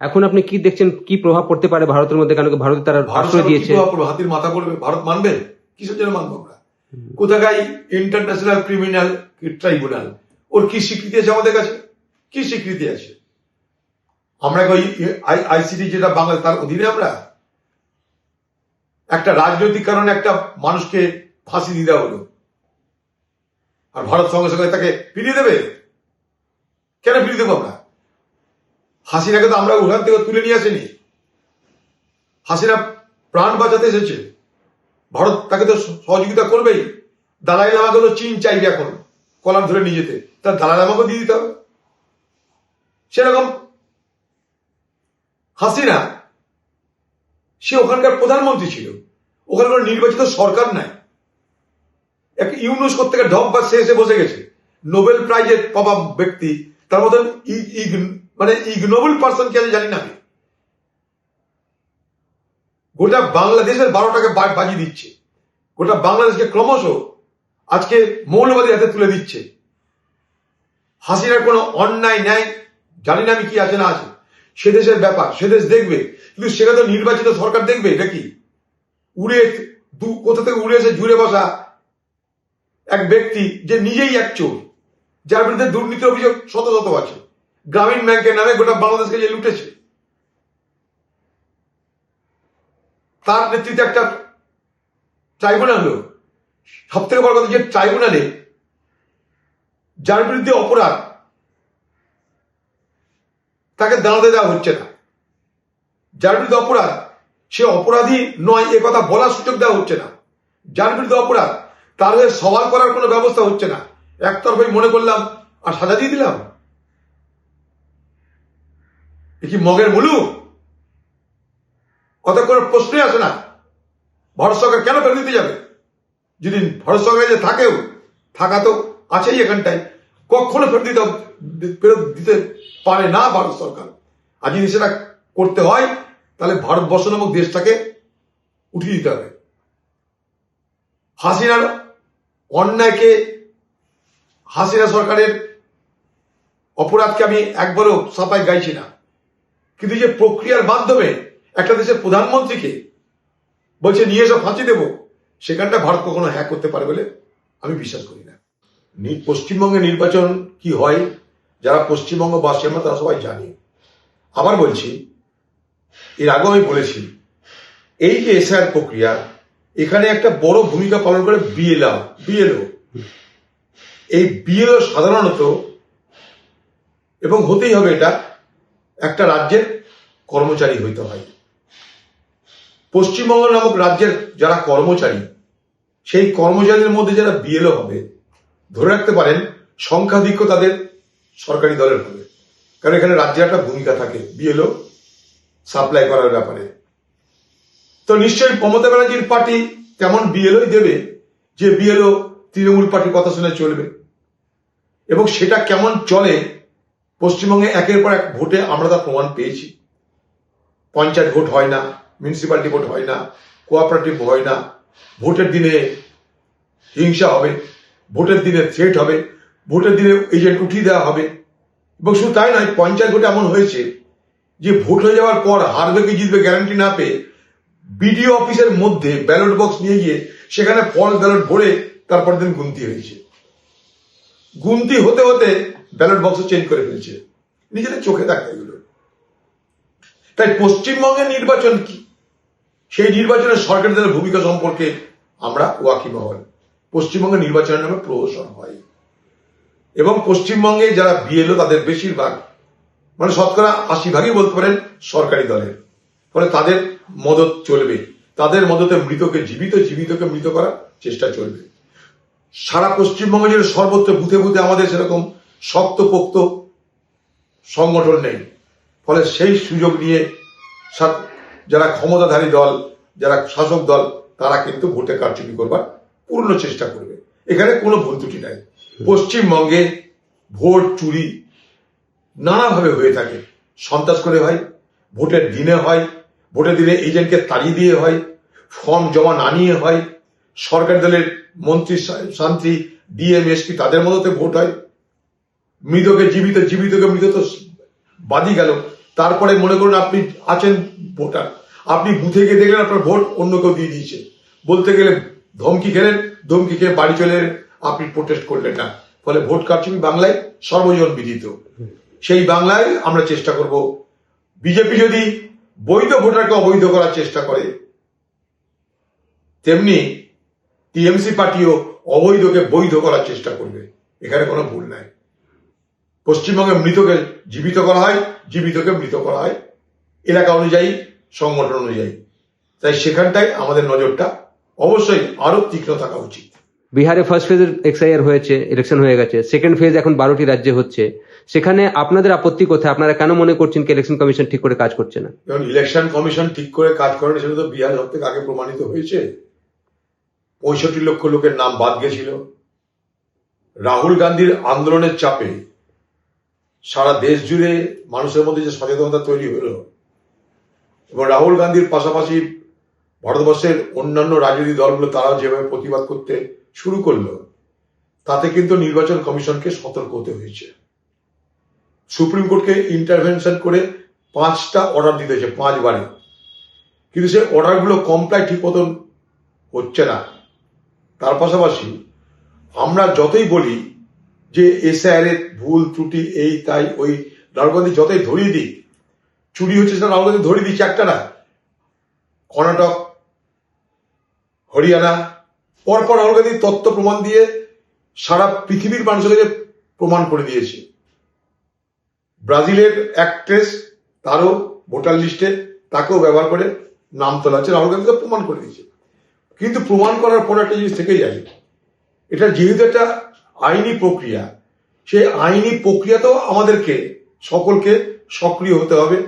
এখন আপনি কি দেখছেন কি প্রভাব পড়তে পারে ভারতের মধ্যে? কেন ভারতে তারা আশ্রয় দিয়েছে? হাতির মাথা পড়বে? ভারত মানবে? কিসের জন্য মানবো আমরা? কোথাকার ইন্টারন্যাশনাল ক্রিমিনাল ট্রাইব্যুনাল ওর কি স্বীকৃতি আছে আমাদের কাছে? কি স্বীকৃতি আছে? আমরা ওই আইসিটি যেটা বাংলাদেশ তার অধীনে আমরা? একটা রাজনৈতিক কারণে একটা মানুষকে ফাঁসি দিয়ে দেওয়া হলো। আর ভারত সঙ্গে সঙ্গে তাকে ফিরিয়ে দেবে? কেন ফিরিয়ে দেবো আমরা? হাসিনাকে তো আমরা ওখান থেকে তুলে নিয়ে আসেনি। হাসিনা প্রাণ বাঁচাতে এসেছে। ভারত তাকে তো সহযোগিতা করবেই। দালাই লামাকে তো চীন চাইবে এখন কলার ধরে নিয়ে যেতে। তার দালাই লামাকে দিয়ে দিতে হবে। সেরকম হাসিনা, সে ওখানকার প্রধানমন্ত্রী ছিল। ওখানে কোনো নির্বাচিত সরকার নাই। এক ইউনুস থেকে ঢপ বা সে এসে বসে গেছে। নোবেল প্রাইজের পাওয়া ব্যক্তি, তার মতন মানে ইগনোবল পার্সন কে আছে জানি না আমি। গোটা বাংলাদেশের বারোটাকে বাজিয়ে দিচ্ছে। গোটা বাংলাদেশকে ক্রমশ আজকে মৌলবাদী হাতে তুলে দিচ্ছে। হাসিনার কোনো অন্যায় ন্যায়, জানি না আমি কি আছে না আছে। সে দেশের ব্যাপার, সে দেশ দেখবে। কিন্তু সেটা তো নির্বাচিত সরকার দেখবে, এটা কি? উড়ে দু, কোথা থেকে উড়ে এসে জুড়ে বসা এক ব্যক্তি যে নিজেই এক চোর, যার বিরুদ্ধে দুর্নীতি অভিযোগ শত শত আছে। গ্রামীণ ব্যাংকের নামে গোটা বাংলাদেশকে যে লুটেছে, তার নেতৃত্বে একটা ট্রাইব্যুনাল হলো। সব থেকে বড় কথা যে ট্রাইব্যুনালে যার বিরুদ্ধে অপরাধ, তাকে দাঁড়াতে দেওয়া হচ্ছে না। যার বিরুদ্ধে অপরাধ, সে অপরাধী নয়, এ কথা বলার সুযোগ দেওয়া হচ্ছে না। যার বিরুদ্ধে অপরাধ, তার সওয়াল করার কোনো ব্যবস্থা হচ্ছে না। একতরফাই মনে করলাম আর সাজা দিয়ে দিলাম। কি মগের মুলুক অত কোনো প্রশ্নই আসে না। ভারত সরকার কেন ফেরত দিতে যাবে? যদি ভারত সরকার যে থাকেও, থাকা তো আছেই এখানটায়। কখনো ফেরত দিতে ফেরত দিতে পারে না ভারত সরকার। আর যদি সেটা করতে হয়, তাহলে ভারতবর্ষ নামক দেশটাকে উঠিয়ে দিতে হবে। হাসিনার অন্যায়কে হাসিনা সরকারের অপরাধকে আমি একবারও সাফাই গাইছি না। কিন্তু যে প্রক্রিয়ার মাধ্যমে একটা দেশের প্রধানমন্ত্রীকে বলছে, নিয়ে এসে, ফাঁসি দেব। সেখানটা ভারত কখনো হ্যাক করতে পারে বলে আমি বিশ্বাস করি না। পশ্চিমবঙ্গে নির্বাচন কি হয়, যারা পশ্চিমবঙ্গ বাসী আমরা তারা সবাই জানি। আবার বলছি, এর আগেও আমি বলেছি, এই যে এসআর প্রক্রিয়া, এখানে একটা বড় ভূমিকা পালন করে বিএলআ বিএলও। এই বিএলও সাধারণত, এবং হতেই হবে এটা একটা রাজ্যের কর্মচারী হইতে হয়। পশ্চিমবঙ্গ নামক রাজ্যের যারা কর্মচারী, সেই কর্মচারীদের মধ্যে যারা বিএলও হবে, ধরে রাখতে পারেন সংখ্যাধিক্য তাদের সরকারি দলের হবে। কারণ এখানে রাজ্যের একটা ভূমিকা থাকে বিএলও সাপ্লাই করার ব্যাপারে। তো নিশ্চয়ই মমতা ব্যানার্জির পার্টি তেমন বিএলওই দেবে যে বিএলও তৃণমূল পার্টির কথা শুনে চলবে। এবং সেটা কেমন চলে পশ্চিমবঙ্গে একের পর এক ভোটে আমরা তার প্রমাণ পেয়েছি। পঞ্চায়েত ভোট হয় না মিউনিসিপ্যালিটি ভোট হয় না কোঅপারেটিভ হয় না। ভোটের দিনে হিংসা হবে, ভোটের দিনে থ্রেট হবে, ভোটের দিনে এজেন্ট উঠিয়ে দেওয়া হবে। এবং শুধু তাই নয়, পঞ্চায়েত ভোটে এমন হয়েছে যে ভোট হয়ে যাওয়ার পর হারবে কি জিতবে গ্যারান্টি না পেয়ে বিডিও অফিসের মধ্যে ব্যালট বক্স নিয়ে গিয়ে সেখানে ফল ব্যালট ভরে তারপর দিন গুনতি হয়েছে। গুনতি হতে হতে ব্যালট বক্স চেঞ্জ করে ফেলছে। নিজেদের চোখে দেখা এগুলো। তাই পশ্চিমবঙ্গের নির্বাচন কি? সেই নির্বাচনে সরকারি দলের ভূমিকা সম্পর্কে আমরা ওয়াকিবহল। পশ্চিমবঙ্গের নির্বাচনের নামে প্রহসন হয়। এবং পশ্চিমবঙ্গে যারা বিএলও, তাদের বেশিরভাগ মানে শতকরা আশি ভাগই বলতে পারেন সরকারি দলের। ফলে তাদের মদত চলবে। তাদের মদতে মৃতকে জীবিত, জীবিতকে মৃত করার চেষ্টা চলবে। সারা পশ্চিমবঙ্গ জুড়ে সর্বত্র বুথে বুথে আমাদের সেরকম শক্তপোক্ত সংগঠন নেই। ফলে সেই সুযোগ নিয়ে যারা ক্ষমতাধারী দল, যারা শাসক দল, তারা কিন্তু ভোটে কারচুপি করবার পূর্ণ চেষ্টা করবে। এখানে কোনো ভুল ত্রুটি নাই। পশ্চিমবঙ্গে ভোট চুরি নানাভাবে হয়ে থাকে। সন্ত্রাস করে হয়, ভোটের দিনে হয়, ভোটের দিনে এজেন্টকে তাড়িয়ে দিয়ে হয়, ফর্ম জমা না নিয়ে হয়, সরকারি দলের মন্ত্রী শান্তি ডিএম এসপি তাদের মধ্যে ভোট হয়। মৃতকে জীবিত, জীবিতকে মৃত তো বাদি গেল। তারপরে মনে করুন আপনি আছেন ভোটার। আপনি বুথে গিয়ে দেখলেন আপনার ভোট অন্য কেউ দিয়ে দিয়েছে। বলতে গেলে ধমকি খেলেন, ধমকি খেয়ে বাড়ি চলে আপনি প্রোটেস্ট করলেন না। ফলে ভোট কারচুপি বাংলায় সর্বজন বিদিত। সেই বাংলায় আমরা চেষ্টা করব। বিজেপি যদি বৈধ ভোটারকে অবৈধ করার চেষ্টা করে, তেমনি টিএমসি পার্টিও অবৈধকে বৈধ করার চেষ্টা করবে। এখানে কোনো ভুল নাই। পশ্চিমবঙ্গে মৃতকে জীবিত করা হয় জীবিতকে মৃত করা হয়। এলাকা অনুযায়ী সংগঠন অনুযায়ী। তাই সেখানটায় আমাদের নজরটা অবশ্যই আরও তীক্ষ্ণ থাকা উচিত। বিহারে ফার্স্ট ফেজের এক্সআইআর হয়েছে ইলেকশন হয়ে গেছে। সেকেন্ড ফেজ এখন বারোটি রাজ্যে হচ্ছে। সেখানে আপনাদের আপত্তি কোথায়? আপনারা কেন মনে করছেন কি ইলেকশন কমিশন ঠিক করে কাজ করছে না? কারণ ইলেকশন কমিশন ঠিক করে কাজ করে না, সেটা তো বিহার সব থেকে আগে প্রমাণিত হয়েছে। পঁয়ষট্টি লক্ষ লোকের নাম বাদ গেছিল। রাহুল গান্ধীর আন্দোলনের চাপে সারা দেশ জুড়ে মানুষের মধ্যে যে সচেতনতা তৈরি হলো, এবং রাহুল গান্ধীর পাশাপাশি ভারতবর্ষের অন্যান্য রাজনৈতিক দলগুলো তারাও যেভাবে প্রতিবাদ করতে শুরু করল, তাতে কিন্তু নির্বাচন কমিশনকে সতর্ক হতে হয়েছে। সুপ্রিম কোর্টকে ইন্টারভেনশন করে পাঁচটা অর্ডার দিতে হয়েছে, পাঁচবারে। কিন্তু সেই অর্ডারগুলো কমপ্লাই ঠিক মতন হচ্ছে না। তার পাশাপাশি আমরা যতই বলি যে এসআইআর এর ভুল ত্রুটি এই, তাই, ওই রাহুল গান্ধী যতই ধরিয়ে দিই চুরি হচ্ছে সেটা রাহুল গান্ধী ধরিয়ে দিচ্ছে একটা না। কর্ণাটক, হরিয়ানা, পরপর রাহুল গান্ধী তত্ত্ব প্রমাণ দিয়ে সারা পৃথিবীর মানুষের প্রমাণ করে দিয়েছে। ব্রাজিলের অ্যাক্ট্রেস, তারও ভোটার লিস্টে তাকেও ব্যবহার করে নাম তোলা হচ্ছে রাহুল গান্ধীকে প্রমাণ করে দিয়েছে। কিন্তু প্রমাণ করার পর একটা জিনিস থেকেই যায়, এটা যেহেতু একটা আইনি প্রক্রিয়া। সেই আইনি প্রক্রিয়াতেও আমাদেরকে সকলকে সক্রিয় হতে হবে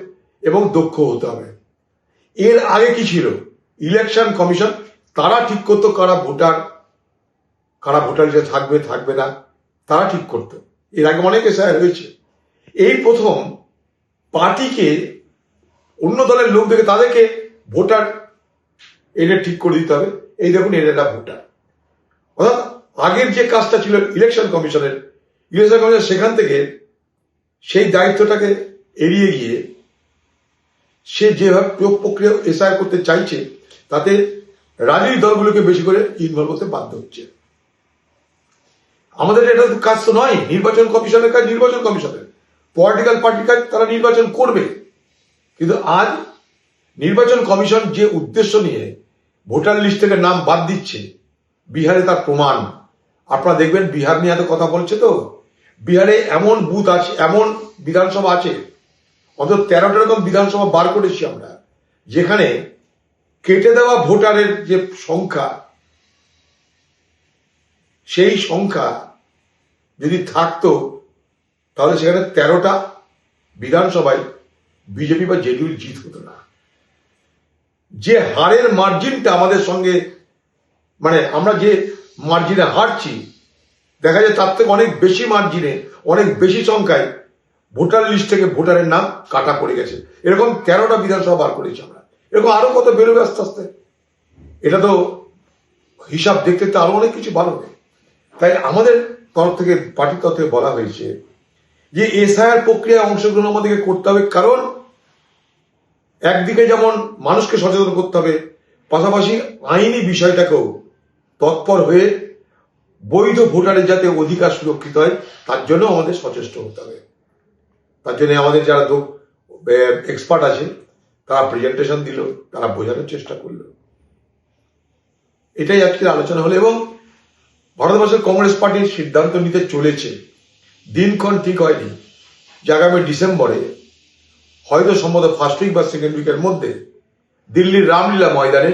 এবং দক্ষ হতে হবে। এর আগে কি ছিল? ইলেকশন কমিশন, তারা ঠিক করতো কারা ভোটার কারা ভোটার লিস্টে থাকবে থাকবে না, তারা ঠিক করতো। এর আগে অনেক এসআই হয়েছে এই প্রথম পার্টিকে, অন্য দলের লোক দেখে তাদেরকে ভোটার এটা ঠিক করে দিতে হবে। এই দেখুন এর একটা ভোটার। আগের যে কাজটা ছিল ইলেকশন কমিশনের ইলেকশন কমিশন সেখান থেকে সেই দায়িত্বটাকে এড়িয়ে গিয়ে সে যেভাবে প্রয়োগ প্রক্রিয়া এসআই করতে চাইছে, তাতে রাজনৈতিক দলগুলোকে বেশি করে ইনভলভ হতে বাধ্য হচ্ছে। আমাদের এটা তো কাজ তো নয়, নির্বাচন কমিশনের কাজ নির্বাচন কমিশনের পলিটিক্যাল পার্টির কাজ তারা নির্বাচন করবে। কিন্তু আজ নির্বাচন কমিশন যে উদ্দেশ্য নিয়ে ভোটার লিস্ট থেকে নাম বাদ দিচ্ছে, বিহারে তার প্রমাণ। আপনারা দেখবেন বিহার নিয়ে এত কথা বলছে তো? বিহারে এমন বুথ আছে, এমন বিধানসভা আছে, অন্তত তেরোটা রকম বিধানসভা বার করেছি আমরা, যেখানে কেটে দেওয়া ভোটারের যে সংখ্যা, সেই সংখ্যা যদি থাকতো, তাহলে সেখানে তেরোটা বিধানসভায় বিজেপি বা জেডিউর জিত হতো না। যে হারের মার্জিনটা আমাদের সঙ্গে মানে আমরা যে মার্জিনে হারছি। দেখা যায় তার থেকে অনেক বেশি মার্জিনে অনেক বেশি সংখ্যায় ভোটার লিস্ট থেকে ভোটারের নাম কাটা পড়ে গেছে। এরকম তেরোটা বিধানসভা বার করেছি আমরা। এরকম আরও কত বেরোবে আস্তে আস্তে? এটা তো হিসাব দেখতে তো আরও অনেক কিছু বাড়বে তাই আমাদের তরফ থেকে পার্টির তরফ থেকে বলা হয়েছে যে এসআইআর প্রক্রিয়ায় অংশগ্রহণ আমাদেরকে করতে হবে। কারণ একদিকে যেমন মানুষকে সচেতন করতে হবে, পাশাপাশি আইনি বিষয়টাকেও তৎপর হয়ে বৈধ ভোটারের যাতে অধিকার সুরক্ষিত হয়, তার জন্য আমাদের সচেষ্ট হতে হবে। তার জন্য আমাদের যারা এক্সপার্ট আছে তারা প্রেজেন্টেশন দিল, তারা বোঝানোর চেষ্টা করল। এটাই আজকের আলোচনা হলো এবং ভারতবর্ষের কংগ্রেস পার্টির সিদ্ধান্ত নিতে চলেছে। দিনক্ষণ ঠিক হয়নি। যে আগামী ডিসেম্বরে হয়তো সম্ভবত ফার্স্ট উইক বা সেকেন্ড উইকের মধ্যে দিল্লির রামলীলা ময়দানে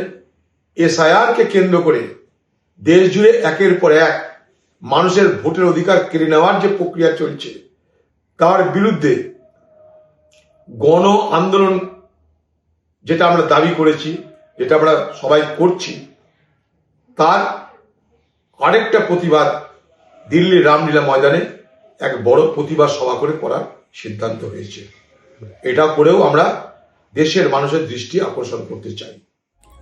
এসআইআর কে কেন্দ্র করে দেশ জুড়ে একের পর এক মানুষের ভোটের অধিকার কেড়ে নেওয়ার যে প্রক্রিয়া চলছে, তার বিরুদ্ধে গণ আন্দোলন যেটা আমরা দাবি করেছি, যেটা আমরা সবাই করছি, তার আরেকটা প্রতিবাদ দিল্লির রামলীলা ময়দানে এক বড় প্রতিবাদ সভা করে করার সিদ্ধান্ত হয়েছে। এটা করেও আমরা দেশের মানুষের দৃষ্টি আকর্ষণ করতে চাই।